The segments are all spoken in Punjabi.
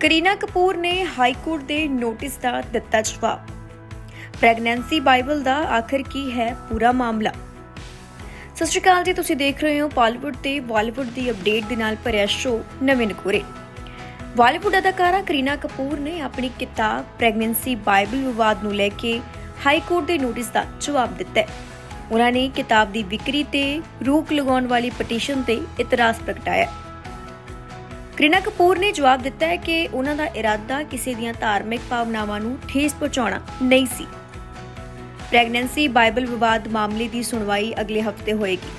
ਕਰੀਨਾ ਕਪੂਰ ਨੇ ਹਾਈ ਕੋਰਟ ਦੇ ਨੋਟਿਸ ਦਾ ਦਿੱਤਾ ਜਵਾਬ। ਪ੍ਰੈਗਨੈਂਸੀ ਬਾਈਬਲ ਦਾ ਆਖਰ ਕੀ ਹੈ ਪੂਰਾ ਮਾਮਲਾ? ਸਤਿ ਸ਼੍ਰੀ ਅਕਾਲ ਜੀ, ਤੁਸੀਂ ਦੇਖ ਰਹੇ ਹੋ ਬਾਲੀਵੁੱਡ ਤੇ ਬਾਲੀਵੁੱਡ ਦੀ ਅਪਡੇਟ ਦੇ ਨਾਲ ਭਰਿਆ ਸ਼ੋਅ ਨਵੇਂ ਨਕੋਰੇ। ਬਾਲੀਵੁੱਡ ਅਦਾਕਾਰਾ ਕਰੀਨਾ ਕਪੂਰ ਨੇ ਆਪਣੀ ਕਿਤਾਬ ਪ੍ਰੈਗਨੈਂਸੀ ਬਾਈਬਲ ਵਿਵਾਦ ਨੂੰ ਲੈ ਕੇ ਹਾਈ ਕੋਰਟ ਦੇ ਨੋਟਿਸ ਦਾ ਜਵਾਬ ਦਿੱਤਾ ਹੈ। ਉਹਨਾਂ ਨੇ ਕਿਤਾਬ ਦੀ ਵਿਕਰੀ ਤੇ ਰੋਕ ਲਗਾਉਣ ਵਾਲੀ ਪਟੀਸ਼ਨ ਤੇ ਇਤਰਾਜ਼ ਪ੍ਰਗਟਾਇਆ ਕਰੀਨਾ ਕਪੂਰ ਨੇ ਜਵਾਬ ਦਿੱਤਾ ਹੈ ਕਿ ਉਹਨਾਂ ਦਾ ਇਰਾਦਾ ਕਿਸੇ ਦੀਆਂ ਧਾਰਮਿਕ ਭਾਵਨਾਵਾਂ ਨੂੰ ਠੇਸ ਪਹੁੰਚਾਉਣਾ ਨਹੀਂ ਸੀ। ਪ੍ਰੈਗਨੈਂਸੀ ਬਾਈਬਲ ਵਿਵਾਦ ਮਾਮਲੇ ਦੀ ਸੁਣਵਾਈ ਅਗਲੇ ਹਫ਼ਤੇ ਹੋਏਗੀ।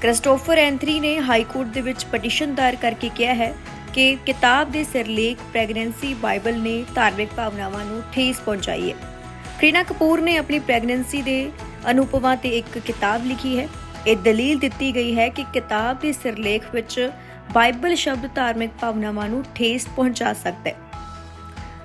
ਕ੍ਰਿਸਟੋਫਰ ਐਂਥਰੀ ਨੇ ਹਾਈ ਕੋਰਟ ਦੇ ਵਿੱਚ ਪਟੀਸ਼ਨ ਦਾਇਰ ਕਰਕੇ ਕਿਹਾ ਹੈ ਕਿ ਕਿਤਾਬ ਦੇ ਸਿਰਲੇਖ ਪ੍ਰੈਗਨੈਂਸੀ ਬਾਈਬਲ ਨੇ ਧਾਰਮਿਕ ਭਾਵਨਾਵਾਂ ਨੂੰ ਠੇਸ ਪਹੁੰਚਾਈ ਹੈ। ਕਰੀਨਾ ਕਪੂਰ ਨੇ ਆਪਣੀ ਪ੍ਰੈਗਨੈਂਸੀ ਦੇ ਅਨੁਭਵਾਂ ਤੇ ਇੱਕ ਕਿਤਾਬ ਲਿਖੀ ਹੈ। ਇਹ ਦਲੀਲ ਦਿੱਤੀ ਗਈ ਹੈ ਕਿ ਕਿਤਾਬ ਦੇ ਸਿਰਲੇਖ ਵਿੱਚ ਬਾਈਬਲ ਸ਼ਬਦ ਧਾਰਮਿਕ ਭਾਵਨਾਵਾਂ ਨੂੰ ਠੇਸ ਪਹੁੰਚਾ ਸਕਦਾ ਹੈ।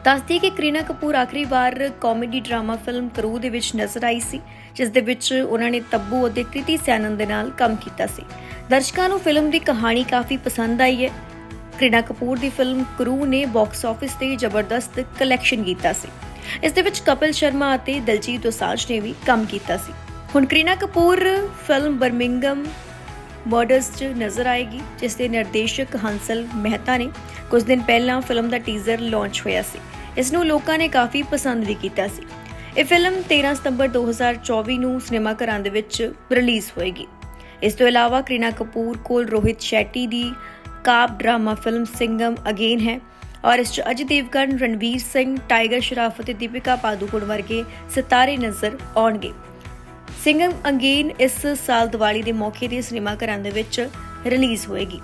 ਦੱਸਦੀ ਕਿ ਕਰੀਨਾ ਕਪੂਰ ਆਖਰੀ ਵਾਰ ਕਾਮੇਡੀ ਡਰਾਮਾ ਫਿਲਮ ਕਰੂ ਦੇ ਵਿੱਚ ਨਜ਼ਰ ਆਈ ਸੀ, ਜਿਸ ਦੇ ਵਿੱਚ ਉਹਨਾਂ ਨੇ ਤੱਬੂ ਅਤੇ ਕ੍ਰਿਤੀ ਸੈਨਨ ਦੇ ਨਾਲ ਕੰਮ ਕੀਤਾ ਸੀ। ਦਰਸ਼ਕਾਂ ਨੂੰ ਫਿਲਮ ਦੀ ਕਹਾਣੀ ਕਾਫੀ ਪਸੰਦ ਆਈ ਹੈ। ਕਰੀਨਾ ਕਪੂਰ ਦੀ ਫਿਲਮ ਕਰੂ ਨੇ ਬਾਕਸ ਆਫਿਸ ਤੇ ਜ਼ਬਰਦਸਤ ਕਲੈਕਸ਼ਨ ਕੀਤਾ ਸੀ। ਇਸ ਦੇ ਵਿੱਚ ਕਪਿਲ ਸ਼ਰਮਾ ਅਤੇ ਦਲਜੀਤ ਦੋਸਾਂਝ ਨੇ ਵੀ ਕੰਮ ਕੀਤਾ ਸੀ। ਹੁਣ Kareena Kapoor, film Birmingham murders 'ਚ ਨਜ਼ਰ ਆਏਗੀ, ਜਿਸ ਦੇ ਨਿਰਦੇਸ਼ਕ ਹੰਸਲ ਮਹਿਤਾ ਨੇ ਕੁਝ ਦਿਨ ਪਹਿਲਾਂ ਫਿਲਮ ਦਾ ਟੀਜ਼ਰ ਲਾਂਚ ਹੋਇਆ ਸੀ। ਇਸ ਨੂੰ ਲੋਕਾਂ ਨੇ ਕਾਫੀ ਪਸੰਦ ਵੀ ਕੀਤਾ ਸੀ। ਇਹ ਫਿਲਮ 13 ਸਤੰਬਰ 2024 ਨੂੰ ਸਿਨੇਮਾ ਘਰਾਂ ਦੇ ਵਿੱਚ ਰਿਲੀਜ਼ ਹੋਏਗੀ। ਇਸ ਤੋਂ ਇਲਾਵਾ ਕਰੀਨਾ ਕਪੂਰ ਕੋਲ ਰੋਹਿਤ ਸ਼ੈਟੀ ਦੀ cop drama film Singham again ਹੈ ਔਰ ਇਸ 'ਚ ਅਜੇ ਦੇਵਗਨ, ਰਣਵੀਰ ਸਿੰਘ, ਟਾਈਗਰ ਸ਼ਰਾਫ ਅਤੇ ਦੀਪਿਕਾ ਪਾਦੂਕੋਣ ਵਰਗੇ ਸਿਤਾਰੇ ਨਜ਼ਰ ਆਉਣਗੇ। ਸਿੰਗਮ ਅੰਗੀਨ ਇਸ ਸਾਲ ਦੀਵਾਲੀ ਦੇ ਮੌਕੇ ਤੇ ਸਿਨੇਮਾ ਘਰਾਂ ਦੇ ਵਿੱਚ ਰਿਲੀਜ਼ ਹੋਏਗੀ।